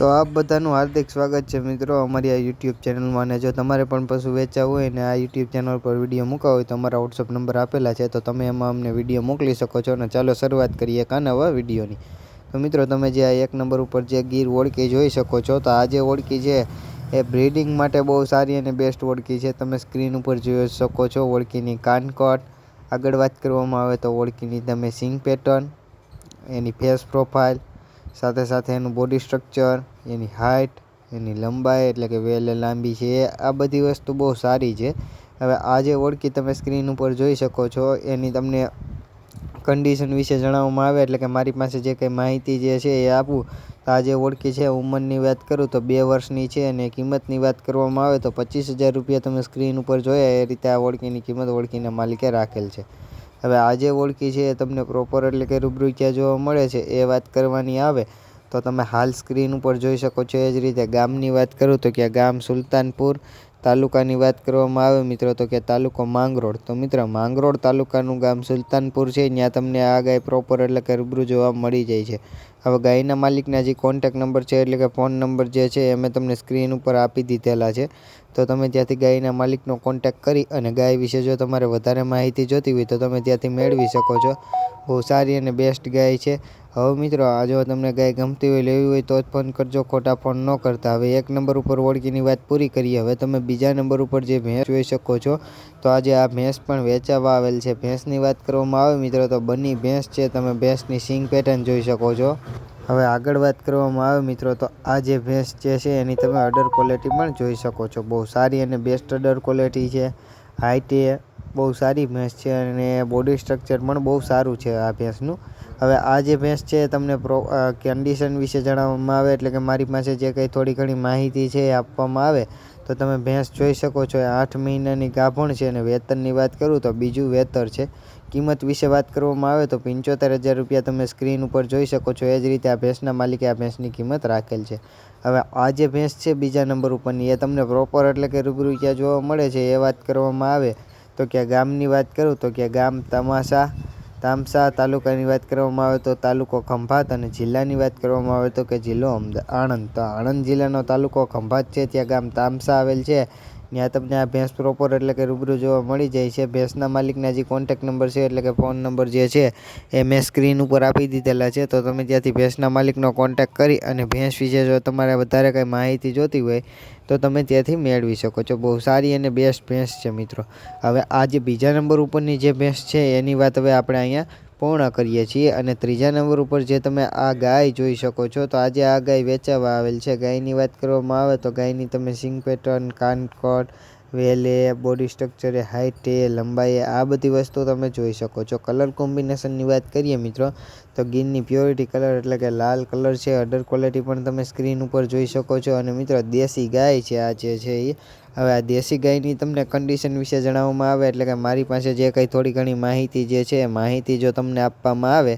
તો આપ બધાનું હાર્દિક સ્વાગત છે મિત્રો અમારી આ યુટ્યુબ ચેનલમાં અને જો તમારે પણ પશુ વેચાવું હોય ને આ યુટ્યુબ ચેનલ પર વીડિયો મૂકવા હોય તો અમારા વોટ્સઅપ નંબર આપેલા છે. તો તમે એમાં અમને વીડિયો મોકલી શકો છો. અને ચાલો શરૂઆત કરીએ એક નવા વિડીયોની તો મિત્રો, તમે જે આ એક નંબર ઉપર જે ગીર ઓળખી જોઈ શકો છો. તો આ જે ઓળખી છે, એ બ્રીડિંગ માટે બહુ સારી અને બેસ્ટ ઓળખી છે. તમે સ્ક્રીન ઉપર જોઈ શકો છો ઓળખીની કાનકોટ. આગળ વાત કરવામાં આવે તો ઓળખીની તમે સિંગ પેટર્ન એની ફેસ પ્રોફાઇલ સાથે સાથે એનું બોડી સ્ટ્રક્ચર એની હાઇટ એની લંબાઈ એટલે કે વેલ લાંબી છે આ બધી વસ્તુ બહુ સારી છે. હવે આ જે ઓળખી તમે સ્ક્રીન ઉપર જોઈ શકો છો, એની તમને કન્ડિશન વિશે જણાવવામાં આવે એટલે કે મારી પાસે જે કંઈ માહિતી જે છે એ આપું. તો આ જે ઓળખી છે ઉંમરની વાત કરું તો બે વર્ષની છે અને કિંમતની વાત કરવામાં આવે તો પચીસ હજાર રૂપિયા તમે સ્ક્રીન ઉપર જોયા, એ રીતે આ ઓળખીની કિંમત ઓળખીના માલિકે રાખેલ છે. હવે આજે ઓળખી છે એ તમને પ્રોપર એટલે કે રૂબરૂ ક્યાં જોવા મળે છે, એ વાત કરવાની આવે, તો તમે હાલ સ્ક્રીન ઉપર જોઈ શકો છો એ જ રીતે ગામની વાત કરું તો કે ગામ સુલતાનપુર તાલુકાની વાત કરવામાં આવે મિત્રો, તો કે તાલુકો માંગરોળ. તો મિત્ર, માંગરોળ તાલુકાનું ગામ સુલતાનપુર છે. ત્યાં તમને આ ગાય પ્રોપર એટલે કે રૂબરૂ જોવા મળી જાય છે. હવે ગાયના માલિકના જે કોન્ટેક નંબર છે એટલે કે ફોન નંબર જે છે, એ મેં તમને સ્ક્રીન ઉપર આપી દીધેલા છે. તો તમે ત્યાંથી ગાયના માલિકનો કોન્ટેક કરી અને ગાય વિશે જો તમારે વધારે માહિતી જોતી હોય તો તમે ત્યાંથી મેળવી શકો છો. બહુ સારી અને બેસ્ટ ગાય છે. હવે મિત્રો, આ જો તમને ગાય ગમતી હોય, લેવી હોય તો જ ફોન કરજો. ખોટા ફોન ન કરતા. હવે એક નંબર ઉપર ઓળખીની વાત પૂરી કરીએ. હવે તમે બીજા નંબર ઉપર જે ભેંસ જોઈ શકો છો, તો આજે આ ભેંસ પણ વેચાવા આવેલ છે. ભેંસની વાત કરવામાં આવે મિત્રો, તો બની ભેંસ છે. તમે ભેંસની સિંગ પેટર્ન જોઈ શકો છો. હવે આગળ વાત કરવામાં આવે મિત્રો, તો આ જે ભેંસ જે છે, એની તમે અડર ક્વોલિટી પણ જોઈ શકો છો. બહુ સારી અને બેસ્ટ અડર ક્વોલિટી છે. હાઇટ બહુ સારી ભેંસ છે અને બોડી સ્ટ્રક્ચર પણ બહુ સારું છે આ ભેંસનું. હવે આ જે ભેંસ છે તમને પ્રો કન્ડિશન વિશે જણાવવામાં આવે એટલે કે મારી પાસે જે કંઈ થોડી ઘણી માહિતી છે એ આપવામાં આવે, તો તમે ભેંસ જોઈ શકો છો, એ આઠ મહિનાની ગાભણ છે અને વેતનની વાત કરું તો બીજું વેતર છે. કિંમત વિશે વાત કરવામાં આવે તો પંચોતેર હજાર રૂપિયા તમે સ્ક્રીન ઉપર જોઈ શકો છો, એ જ રીતે આ ભેંસના માલિકે આ ભેંસની કિંમત રાખેલ છે. હવે આ જે ભેંસ છે બીજા નંબર ઉપરની એ તમને પ્રોપર એટલે કે રૂબરૂ ક્યાં જોવા મળે છે, એ વાત કરવામાં આવે. તો કે ગામની વાત કરું તો કે ગામ તમાસા તામસા તાલુકાની વાત કરવામાં આવે તો તાલુકો ખંભાત અને જિલ્લાની વાત કરવામાં આવે તો કે જિલ્લો આણંદ. તો આણંદ જિલ્લાનો તાલુકો ખંભાત છે, ત્યાં ગામ તામસા આવેલ છે. ત્યાં તમને આ ભેંસ પ્રોપર એટલે કે રૂબરૂ જોવા મળી જાય છે. ભેંસના માલિકના જે કોન્ટેક નંબર છે એટલે કે ફોન નંબર જે છે, એ મેં સ્ક્રીન ઉપર આપી દીધેલા છે. તો તમે ત્યાંથી ભેંસના માલિકનો કોન્ટેક કરી અને ભેંસ વિશે જો તમારે વધારે કંઈ માહિતી જોતી હોય, તો તમે ત્યાંથી મેળવી શકો છો. બહુ સારી અને બેસ્ટ ભેંસ છે મિત્રો. હવે આ જે બીજા નંબર ઉપરની જે ભેંસ છે, એની વાત હવે આપણે અહીંયા પૂર્ણ કરીએ છીએ અને ત્રીજા નંબર ઉપર જે તમે આ ગાય જોઈ શકો છો, તો આજે આ ગાય વેચાવા આવેલ છે. ગાયની વાત કરવામાં આવે તો ગાયની તમે સિંગ પેટર્ન કાનકોટ વેલે, બોડી સ્ટ્રક્ચરે હાઇટે લંબાઈએ આ બધી વસ્તુ તમે જોઈ શકો છો. કલર કોમ્બિનેશનની વાત કરીએ મિત્રો તો ગીરની પ્યોરિટી કલર એટલે કે લાલ કલર છે. અડર ક્વોલિટી પણ તમે સ્ક્રીન ઉપર જોઈ શકો છો. અને મિત્રો, દેશી ગાય છે આ જે છે એ હવે આ દેશી ગાયની તમને કન્ડિશન વિશે જણાવવામાં આવે, એટલે કે મારી પાસે જે કંઈ થોડી ઘણી માહિતી જે છે, એ માહિતી જો તમને આપવામાં આવે,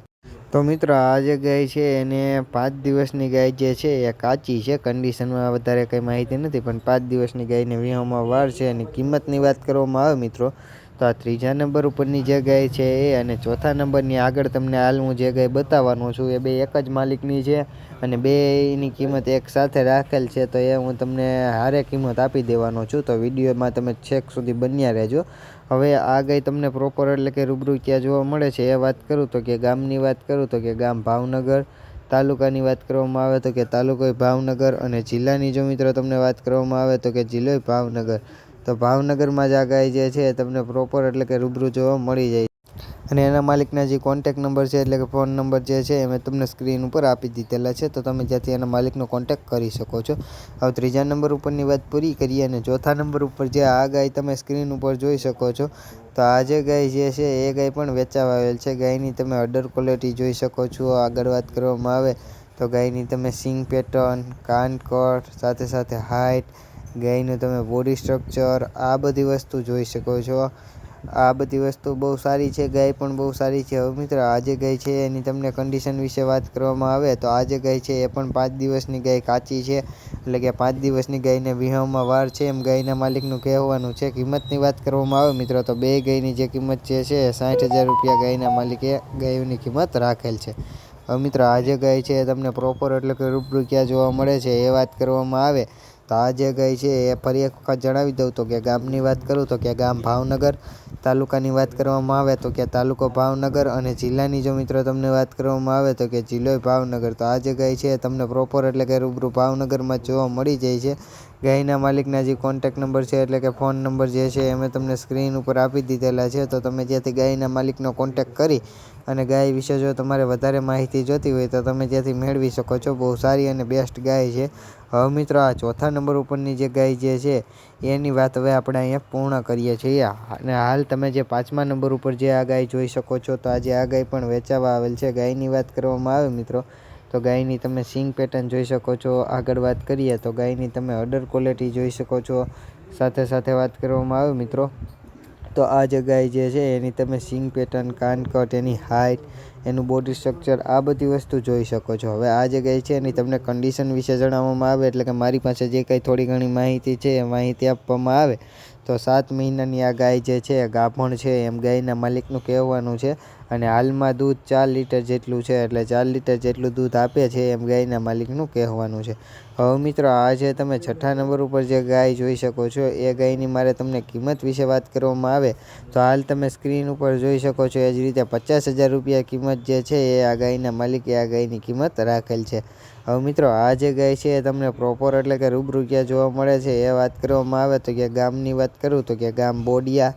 તો મિત્રો, આ જે ગાય છે, એને પાંચ દિવસની ગાય જે છે, એ કાચી છે. કન્ડિશનમાં વધારે કંઈ માહિતી નથી, પણ પાંચ દિવસની ગાયને વિહામાં વાર છે. અને કિંમતની વાત કરવામાં આવે, મિત્રો તો આ ત્રીજા નંબર ઉપરની જે ગાય છે એ અને ચોથા નંબરની આગળ તમને હાલ હું જે બતાવવાનો છું એ બે એક જ માલિકની છે અને બે એની કિંમત એક સાથે રાખેલ છે તો એ હું તમને હારે કિંમત આપી દેવાનો છું તો વિડીયોમાં તમે છેક સુધી બન્યા રહેજો. હવે આ ગાય તમને પ્રોપર એટલે કે રૂબરૂ ક્યાં જોવા મળે છે એ વાત કરું તો કે ગામની વાત કરું તો કે ગામ ભાવનગર તાલુકાની વાત કરવામાં આવે તો કે તાલુકો ભાવનગર અને જિલ્લાની જો મિત્રો તમને વાત કરવામાં આવે તો કે જિલ્લો ભાવનગર. તો ભાવનગરમાં જ આ ગાય જે છે, તમને પ્રોપર એટલે કે રૂબરૂ જોવા મળી જાય. અને એના માલિકના જે કોન્ટેક નંબર છે, એટલે કે ફોન નંબર જે છે, એ મેં તમને સ્ક્રીન ઉપર આપી દીધેલા છે. તો તમે જ્યાંથી એના માલિકનો કોન્ટેક કરી શકો છો. હવે ત્રીજા નંબર ઉપરની વાત પૂરી કરીએ અને ચોથા નંબર ઉપર જે આ ગાય તમે સ્ક્રીન ઉપર જોઈ શકો છો, તો આ જે ગાય જે છે, એ ગાય પણ વેચાવા આવેલ છે. ગાયની તમે અડર ક્વોલિટી જોઈ શકો છો. આગળ વાત કરવામાં આવે તો ગાયની તમે સિંગ પેટર્ન કાનકોટ સાથે સાથે હાઇટ ગાયનું તમે બોડી સ્ટ્રક્ચર આ બધી વસ્તુ જોઈ શકો છો. આ બધી વસ્તુ બહુ સારી છે, ગાય પણ બહુ સારી છે. હવે મિત્રો આજે ગાય છે, એની તમને કન્ડિશન વિશે વાત કરવામાં આવે, તો આજે ગાય છે, એ પણ પાંચ દિવસની ગાય કાચી છે. એટલે કે પાંચ દિવસની ગાયને વિહાવમાં વાર છે, એમ ગાયના માલિકનું કહેવાનું છે. કિંમતની વાત કરવામાં આવે મિત્રો, તો બે ગાયની જે કિંમત જે છે, સાઠ હજાર રૂપિયા ગાયના માલિકે ગાયોની કિંમત રાખેલ છે. હવે મિત્રો આજે ગાય છે તમને પ્રોપર એટલે કે રૂબરૂ ક્યાં જોવા મળે છે, એ વાત કરવામાં આવે. તો આ જે ગાય છે એ ફરી એક વખત જણાવી દઉં તો કે ગામની વાત કરું તો કે ગામ ભાવનગર તાલુકાની વાત કરવામાં આવે તો કે તાલુકો ભાવનગર અને જિલ્લાની જો મિત્રો તમને વાત કરવામાં આવે તો કે જિલ્લો ભાવનગર. તો આ જે ગાય છે તમને પ્રોપર એટલે કે રૂબરૂ ભાવનગરમાં જોવા મળી જાય છે. ગાયના માલિકના જે કોન્ટેક નંબર છે એટલે કે ફોન નંબર જે છે એ મેં તમને સ્ક્રીન ઉપર આપી દીધેલા છે. તો તમે જ્યાંથી ગાયના માલિકનો કોન્ટેક કરી અને ગાય વિશે જો તમારે વધારે માહિતી જોતી હોય તો તમે ત્યાંથી મેળવી શકો છો. બહુ સારી અને બેસ્ટ ગાય છે. હવે મિત્રો, આ ચોથા નંબર ઉપરની જે ગાય જે છે, એની વાત હવે આપણે અહીંયા પૂર્ણ કરીએ છીએ. અને હાલ તમે જે પાંચમા નંબર ઉપર જે આ ગાય જોઈ શકો છો, તો આજે આ ગાય પણ વેચાવા આવેલ છે. ગાયની વાત કરવામાં આવે મિત્રો, તો ગાયની તમે સિંગ પેટર્ન જોઈ શકો છો. આગળ વાત કરીએ, તો ગાયની તમે અડર ક્વોલિટી જોઈ શકો છો. સાથે સાથે વાત કરવામાં આવે મિત્રો, તો આ જે ગાય જે છે, એની તમે સિંગ પેટર્ન કાનકટ એની હાઇટ એનું બોડી સ્ટ્રક્ચર આ બધી વસ્તુ જોઈ શકો છો. હવે આ જે ગાય છે એની તમને કન્ડિશન વિશે જણાવવામાં આવે, એટલે કે મારી પાસે જે કંઈ થોડી ઘણી માહિતી છે એ માહિતી આપવામાં આવે. તો સાત મહિનાની આ ગાય જે છે ગાભણ છે, એમ ગાયના માલિકનું કહેવાનું છે. અને હાલમાં દૂધ ચાર લીટર જેટલું છે એટલે ચાર લીટર જેટલું દૂધ આપે છે એમ ગાયના માલિકનું કહેવાનું છે. હવે મિત્રો, આ જે તમે છઠ્ઠા નંબર ઉપર જે ગાય જોઈ શકો છો, એ ગાયની મારે તમને કિંમત વિશે વાત કરવામાં આવે, તો હાલ તમે સ્ક્રીન ઉપર જોઈ શકો છો, એ જ રીતે પચાસ હજાર રૂપિયા કિંમત જે છે, એ આ ગાયના માલિકે આ ગાયની કિંમત રાખેલ છે. હવે મિત્રો, આ જે ગાય છે, એ તમને પ્રોપર એટલે કે રૂબરૂ ક્યાં જોવા મળે છે, એ વાત કરવામાં આવે, તો કે ગામની વાત કરું, તો કે ગામ બોડિયા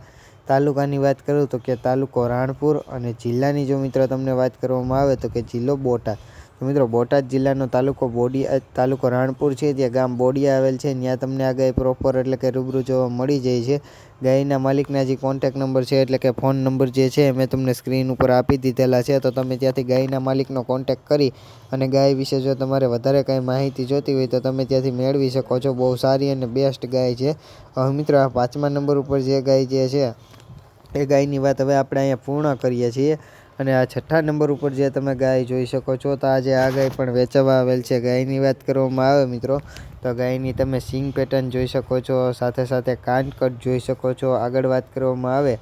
તાલુકાની વાત કરું તો કે તાલુકો રાણપુર અને જિલ્લાની જો મિત્રો તમને વાત કરવામાં આવે તો કે જિલ્લો બોટાદ. તો મિત્રો બોટાદ જિલ્લાનો તાલુકો બોડી તાલુકો રાણપુર છે ત્યાં ગામ બોડિયા આવેલ છે. ત્યાં તમને આ ગાય પ્રોપર એટલે કે રૂબરૂ જોવા મળી જાય છે. ગાયના માલિકના જે કોન્ટેક નંબર છે એટલે કે ફોન નંબર જે છે મેં તમને સ્ક્રીન ઉપર આપી દીધેલા છે. તો તમે ત્યાંથી ગાયના માલિકનો કોન્ટેક કરી અને ગાય વિશે જો તમારે વધારે કાંઈ માહિતી જોતી હોય તો તમે ત્યાંથી મેળવી શકો છો. બહુ સારી અને બેસ્ટ ગાય છે. હવે મિત્રો આ પાંચમા નંબર ઉપર જે ગાય જે છે એ ગાયની વાત હવે આપણે અહીંયા પૂર્ણ કરીએ છીએ. અને આ છઠ્ઠા નંબર ઉપર જે તમે ગાય જોઈ શકો છો, તો આજે આ ગાય પણ વેચવા આવેલ છે. ગાયની વાત કરવામાં આવે મિત્રો, તો ગાયની તમે સિંગ પેટર્ન જોઈ શકો છો, સાથે સાથે કાન કટ જોઈ શકો છો. આગળ વાત કરવામાં આવે,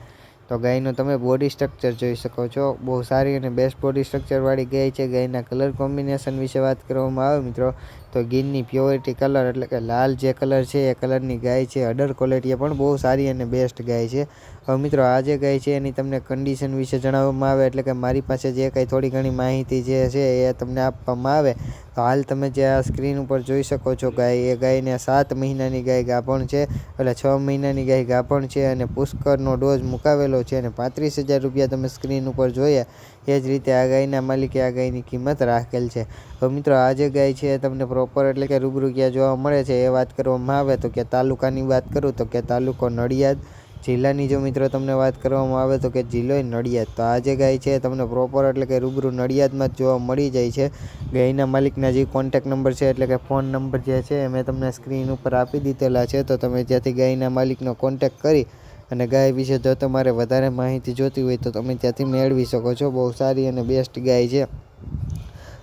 તો ગાયનું તમે બોડી સ્ટ્રક્ચર જોઈ શકો છો. બહુ સારી અને બેસ્ટ બોડી સ્ટ્રક્ચરવાળી ગાય છે. ગાયના કલર કોમ્બિનેશન વિશે વાત કરવામાં આવે મિત્રો તો ગીરની પ્યોરિટી કલર એટલે કે લાલ જે કલર છે, એ કલરની ગાય છે. અડર ક્વોલિટી પણ બહુ સારી અને બેસ્ટ ગાય છે. હવે મિત્રો, આ જે ગાય છે, એની તમને કન્ડિશન વિશે જણાવવામાં આવે, એટલે કે મારી પાસે જે કંઈ થોડી ઘણી માહિતી જે છે, એ તમને આપવામાં આવે. તો હાલ તમે જે આ સ્ક્રીન ઉપર જોઈ શકો છો, ગાય, એ ગાયને સાત મહિનાની ગાય ગાભણ છે, એટલે છ મહિનાની ગાય ગાભણ છે અને પુષ્કરનો ડોઝ મુકાવેલો છે અને પાંત્રીસ હજાર રૂપિયા તમે સ્ક્રીન ઉપર જોઈએ એ જ રીતે આ ગાયના માલિકે આ ગાયની કિંમત રાખેલ છે. તો મિત્રો, આ જે ગાય છે તમને પ્રોપર એટલે કે રૂબરૂ ક્યાં જોવા મળે છે એ વાત કરવામાં આવે તો કે તાલુકાની વાત કરું તો કે તાલુકો નડિયાદ જિલ્લાની. જો મિત્રો તમને વાત કરવામાં આવે તો કે જિલ્લો નડિયાદ. તો આ જે ગાય છે તમને પ્રોપર એટલે કે રૂબરૂ નડિયાદમાં જ જોવા મળી જાય છે. ગાયના માલિકના જે કોન્ટેક નંબર છે એટલે કે ફોન નંબર જે છે એ મેં તમને સ્ક્રીન ઉપર આપી દીધેલા છે. તો તમે જ્યાંથી ગાયના માલિકનો કોન્ટેક કરી અને ગાય વિશે જો તમારે વધારે માહિતી જોતી હોય તો તમે ત્યાંથી મેળવી શકો છો. બહુ સારી અને બેસ્ટ ગાય છે.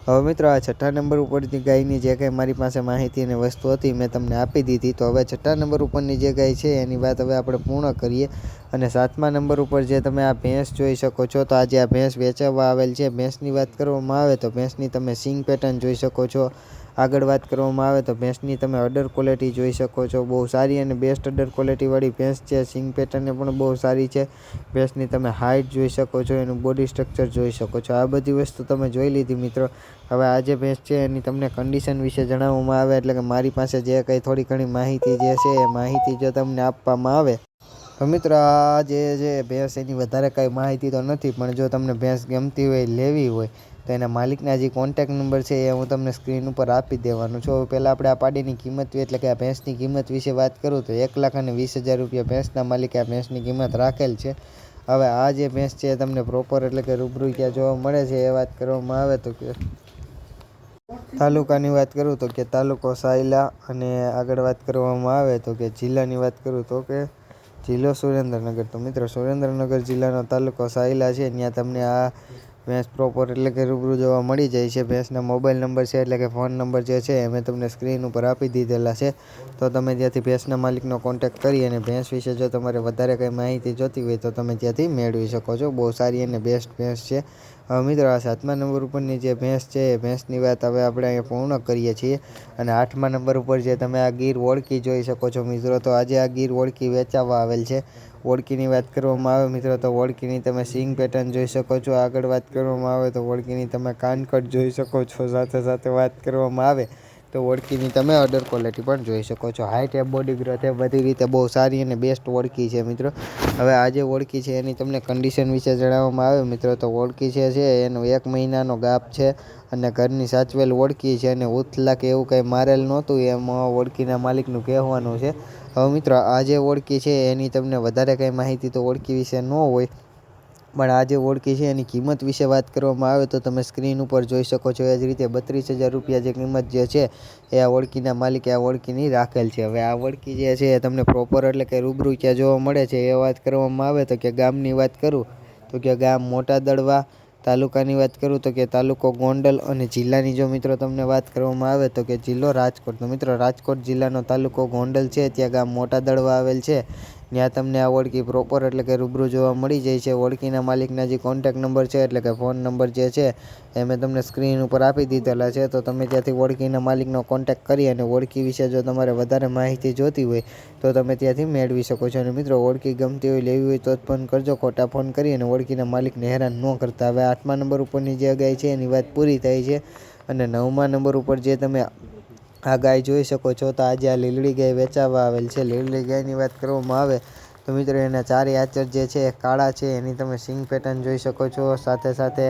હવે મિત્રો આ છઠ્ઠા નંબર ઉપરની ગાયની જે કંઈ મારી પાસે માહિતી અને વસ્તુ હતી મેં તમને આપી દીધી. તો હવે છઠ્ઠા નંબર ઉપરની જે ગાય છે એની વાત હવે આપણે પૂર્ણ કરીએ. અને સાતમા નંબર ઉપર જે તમે આ ભેંસ જોઈ શકો છો, તો આજે આ ભેંસ વેચાવા આવેલ છે. ભેંસની વાત કરવામાં આવે તો ભેંસની તમે સિંગ પેટર્ન જોઈ શકો છો. આગળ વાત કરવામાં આવે તો ભેંસની તમે અડર ક્વોલિટી જોઈ શકો છો. બહુ સારી અને બેસ્ટ અડર ક્વોલિટીવાળી ભેંસ છે. સિંગ પેટર્ન પણ બહુ સારી છે. ભેંસની તમે હાઇટ જોઈ શકો છો. એનું બોડી સ્ટ્રક્ચર જોઈ શકો છો. આ બધી વસ્તુ તમે જોઈ લીધી મિત્રો. હવે આ જે ભેંસ છે એની તમને કન્ડિશન વિશે જણાવવામાં આવે એટલે કે મારી પાસે જે કંઈ થોડી ઘણી માહિતી જે છે એ માહિતી જો તમને આપવામાં આવે. તો મિત્રો, આ જે ભેંસ એની વધારે કાંઈ માહિતી તો નથી, પણ જો તમને ભેંસ ગમતી હોય, લેવી હોય તો એના માલિકના જે કોન્ટેક નંબર છે એ હું તમને સ્ક્રીન ઉપર આપી દેવાનું છું. હવે પહેલાં આપણે આ પાડીની કિંમત એટલે કે આ ભેંસની કિંમત વિશે વાત કરું તો એક લાખ અને વીસ હજાર રૂપિયા ભેંસના માલિકે આ ભેંસની કિંમત રાખેલ છે. હવે આ જે ભેંસ છે તમને પ્રોપર એટલે કે રૂબરૂ ક્યાં જોવા મળે છે એ વાત કરવામાં આવે તો કે તાલુકાની વાત કરું તો કે તાલુકો સાયલા અને આગળ વાત કરવામાં આવે તો કે જિલ્લાની વાત કરું તો કે જિલ્લો સુરેન્દ્રનગર. તો મિત્રો સુરેન્દ્રનગર જિલ્લાનો તાલુકો સાયલા છે, ત્યાં તમને આ ભેંસ પ્રોપર એટલે કે રૂબરૂ જોવા મળી જાય છે. ભેંસના મોબાઈલ નંબર છે એટલે કે ફોન નંબર જે છે એ મેં તમને સ્ક્રીન ઉપર આપી દીધેલા છે. તો તમે ત્યાંથી ભેંસના માલિકનો કોન્ટેક્ટ કરી અને ભેંસ વિશે જો તમારે વધારે કંઈ માહિતી જોતી હોય તો તમે ત્યાંથી મેળવી શકો છો. બહુ સારી અને બેસ્ટ ભેંસ છે. હવે મિત્રો, આ સાતમા નંબર ઉપરની જે ભેંસ છે, એ ભેંસની વાત હવે આપણે અહીંયા પૂર્ણ કરીએ છીએ. અને આઠમા નંબર ઉપર જે તમે આ ગીર ઓળખી જોઈ શકો છો મિત્રો, તો આજે આ ગીર ઓળખી વેચાવા આવેલ છે. ઓળખીની વાત કરવામાં આવે મિત્રો, તો ઓળખીની તમે સિંગ પેટર્ન જોઈ શકો છો. આગળ વાત કરવામાં આવે તો ઓળખીની તમે કાનકટ જોઈ શકો છો. સાથે સાથે વાત કરવામાં આવે તો ઓળખીની તમે અડર ક્વોલિટી પણ જોઈ શકો છો. હાઇટ એ બોડી ગ્રોથ એ બધી રીતે બહુ સારી અને બેસ્ટ ઓળખી છે મિત્રો. હવે આ જે છે એની તમને કન્ડિશન વિશે જણાવવામાં આવે મિત્રો, તો ઓળખી છે છે એનો એક મહિનાનો ગાપ છે અને ઘરની સાચવેલ ઓળખી છે અને ઉથલા કે એવું કંઈ મારેલ નહોતું, એમ ઓળખીના માલિકનું કહેવાનું છે. હવે મિત્રો, આ જે છે એની તમને વધારે કંઈ માહિતી તો ઓળખી વિશે ન હોય પણ આ જે ઓળખી છે એની કિંમત વિશે વાત કરવામાં આવે તો તમે સ્ક્રીન ઉપર જોઈ શકો છો એ જ રીતે બત્રીસ હજાર રૂપિયા જે કિંમત જે છે એ આ ઓળખીના માલિકે આ ઓળખીની રાખેલ છે. હવે આ ઓળખી જે છે એ તમને પ્રોપર એટલે કે રૂબરૂ ક્યાં જોવા મળે છે એ વાત કરવામાં આવે તો કે ગામની વાત કરું તો કે ગામ મોટા દળવા તાલુકાની વાત કરું તો કે તાલુકો ગોંડલ અને જિલ્લાની જો મિત્રો તમને વાત કરવામાં આવે તો કે જિલ્લો રાજકોટ. તો મિત્રો રાજકોટ જિલ્લાનો તાલુકો ગોંડલ છે, ત્યાં ગામ મોટા દળવા આવેલ છે. ત્યાં તમને આ ઓળખી પ્રોપર એટલે કે રૂબરૂ જોવા મળી જાય છે. ઓળખીના માલિકના જે કોન્ટેક નંબર છે એટલે કે ફોન નંબર જે છે, એ મેં તમને સ્ક્રીન ઉપર આપી દીધેલા છે. તો તમે ત્યાંથી ઓળખીના માલિકનો કોન્ટેક કરી અને ઓળખી વિશે જો તમારે વધારે માહિતી જોતી હોય, તો તમે ત્યાંથી મેળવી શકો છો. અને મિત્રો, ઓળખી ગમતી હોય, લેવી હોય, તો જ ફોન કરજો. ખોટા ફોન કરી અને ઓળખીના માલિકને હેરાન ન કરતા. હવે આઠમા નંબર ઉપરની જે અગાઈ છે, એની વાત પૂરી થાય છે. અને નવમા નંબર ઉપર જે તમે આ ગાય જોઈ શકો છો તો આજે આ લીલડી ગાય વેચાવા આવેલ છે. લીલડી ગાયની વાત કરવામાં આવે તો મિત્રો એના ચારે આચર જે છે એ કાળા છે. એની તમે સિંગ પેટર્ન જોઈ શકો છો. સાથે સાથે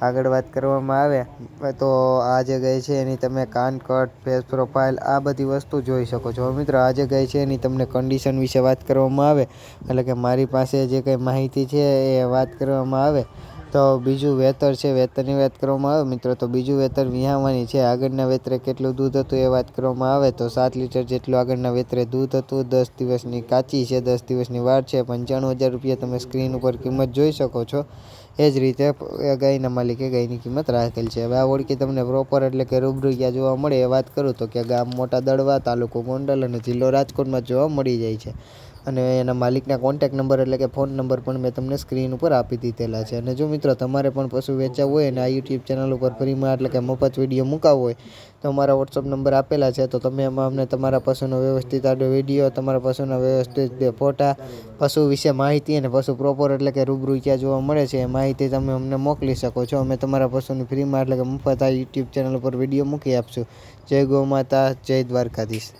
આગળ વાત કરવામાં આવે તો આ જે ગાય છે એની તમે કાન, કટ, ફેસ પ્રોફાઇલ આ બધી વસ્તુ જોઈ શકો છો. મિત્રો આ જે ગાય છે એની તમને કન્ડિશન વિશે વાત કરવામાં આવે એટલે કે મારી પાસે જે કંઈ માહિતી છે એ વાત કરવામાં આવે. તો બીજું વેતર છે, વેતરની વાત કરવામાં આવે, મિત્રો, તો બીજું વેતર વિહાવાની છે. આગળના વેતરે કેટલું દૂધ હતું એ વાત કરવામાં આવે તો સાત લીટર જેટલું આગળના વેતરે દૂધ હતું. દસ દિવસની કાચી છે, દસ દિવસની વાર છે. પંચાણું હજાર રૂપિયા તમે સ્ક્રીન ઉપર કિંમત જોઈ શકો છો. એ જ રીતે ગાયના માલિકે ગાયની કિંમત રાખેલ છે. હવે આ ઓળખી તમને પ્રોપર એટલે કે રૂબરૂ ક્યાં જોવા મળે એ વાત કરું તો કે ગામ મોટા દડવા, તાલુકો ગોંડલ અને જિલ્લો રાજકોટમાં જોવા મળી જાય છે. અને એના માલિકના કોન્ટેક નંબર એટલે કે ફોન નંબર પણ મેં તમને સ્ક્રીન ઉપર આપી દીધેલા છે. અને જો મિત્રો તમારે પણ પશુ વેચાવું હોય અને આ યુટ્યુબ ચેનલ ઉપર ફ્રીમાં એટલે કે મફત વીડિયો મૂકાવવો હોય, તો અમારા વોટ્સઅપ નંબર આપેલા છે. તો તમે એમાં અમને તમારા પશુનો વ્યવસ્થિત આડો વીડિયો તમારા પશુના વ્યવસ્થિત ફોટા, પશુ વિશે માહિતી અને પશુ પ્રોપર એટલે કે રૂબરૂ ક્યાં જોવા મળે છે એ માહિતી તમે અમને મોકલી શકો છો. અમે તમારા પશુની ફ્રીમાં એટલે કે મફત આ યુટ્યુબ ચેનલ ઉપર વીડિયો મૂકી આપશું. જય ગૌ માતા, જય દ્વારકાધીશ.